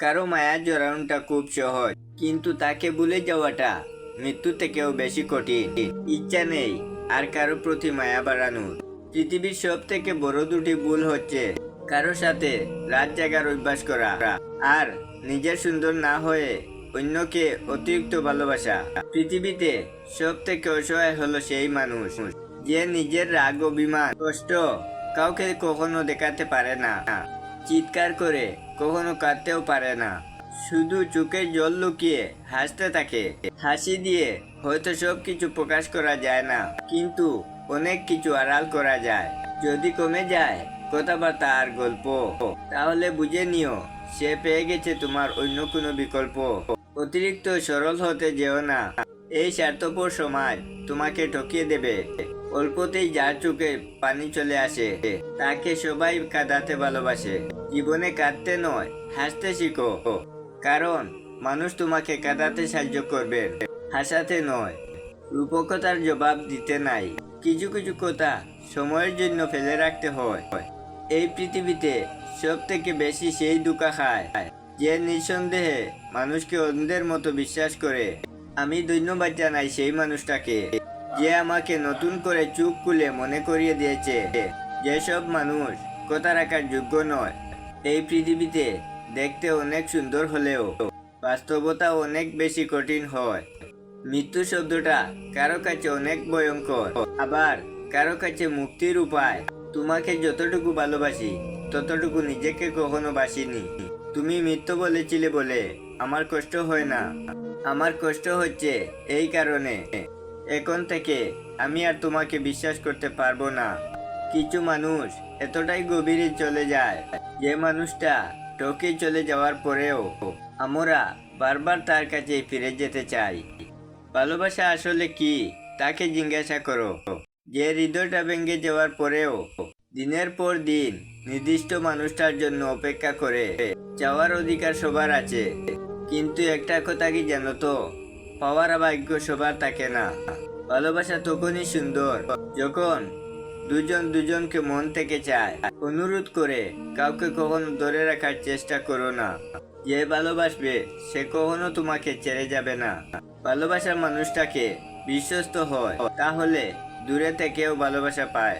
কারও মায়া জড়ানোটা খুব সহজ, কিন্তু তাকে ভুলে যাওয়াটা মৃত্যু থেকেও বেশি কঠিন। ইচ্ছা নেই আর কারও প্রতি মায়া বাড়ানোর। পৃথিবীর সব থেকে বড় দুটি ভুল হচ্ছে কারও সাথে রাত জাগার অভ্যাস করা আর নিজের সুন্দর না হয়ে অন্যকে অতিরিক্ত ভালোবাসা। পৃথিবীতে সব থেকে অসহায় হলো সেই মানুষ যে নিজের রাগ, অভিমান, কষ্ট কাউকে কখনো দেখাতে পারে না। চিৎকার করে, কখনো কাঁদতেও পারে না। শুধু চোখের জল লুকিয়ে হাসতে থাকে। হাসি দিয়ে হয়তো সব কিছু প্রকাশ করা যায় না, কিন্তু অনেক কিছু আড়াল করা যায়। যদি কমে যায়, কথাবার্তা আর গল্প। তাহলে বুঝে নিও, সে পেয়ে গেছে তোমার অন্য কোনো বিকল্প। অতিরিক্ত সরল হতে যেও না। এই স্বার্থপর সমাজ তোমাকে ঠকিয়ে দেবে। অল্পতেই যার চোখে পানি চলে আসে, তাকে সবাই কাঁদাতে ভালোবাসে। জীবনে কাঁদতে নয়, হাসতে শিখো। কারণ মানুষ তোমাকে কাঁদাতে সাহায্য করবে, হাসাতে নয়। রূপকতার জবাব দিতে নাই। কিছু কিছু কথা সময়ের জন্য ফেলে রাখতে হয়। এই পৃথিবীতে সব থেকে বেশি সেই দুকা খায়, যে নিঃসন্দেহে মানুষকে অন্ধের মতো বিশ্বাস করে। আমি ধন্যবাদ জানাই সেই মানুষটাকে। যে আমাকে নতুন করে চুপ খুলে মনে করিয়ে দিয়েছে যেসব মানুষ কথা রাখার যোগ্য নয়, এই পৃথিবীতে দেখতে অনেক সুন্দর হলেও বাস্তবতা অনেক বেশি কঠিন হয়। মৃত্যু শব্দটা কারও কাছে অনেক ভয়ঙ্কর, আবার কারও কাছে মুক্তির উপায়। তোমাকে যতটুকু ভালোবাসি, ততটুকু নিজেকে কখনো বাসিনি। তুমি মৃত্যু বলেছিলে বলে আমার কষ্ট হয় না। আমার কষ্ট হচ্ছে এই কারণে। এখন থেকে আমি আর তোমাকে বিশ্বাস করতে পারব না। কিছু মানুষ এতটাই গভীরে চলে যায়, যে মানুষটা টোকে চলে যাওয়ার পরেও আমরা বারবার তার কাছে ফিরে যেতে চাই। ভালোবাসা আসলে কি, তাকে জিজ্ঞাসা করো। যে হৃদয়টা ভেঙে যাওয়ার পরেও দিনের পর দিন নির্দিষ্ট মানুষটার জন্য অপেক্ষা করে যাওয়ার অধিকার সবার আছে। কিন্তু একটা কথা কি জানো তো? পাওয়ার ভাগ্য সবার থাকে না। ভালোবাসা তখনই সুন্দর, যখন দুজন দুজনকে মন থেকে চায়। অনুরোধ করে কাউকে কখনো ধরে রাখার চেষ্টা করো না। যে ভালোবাসবে, সে কখনো তোমাকে ছেড়ে যাবে না। ভালোবাসার মানুষটাকে বিশ্বস্ত হয়, তাহলে দূরে থেকেও ভালোবাসা পায়।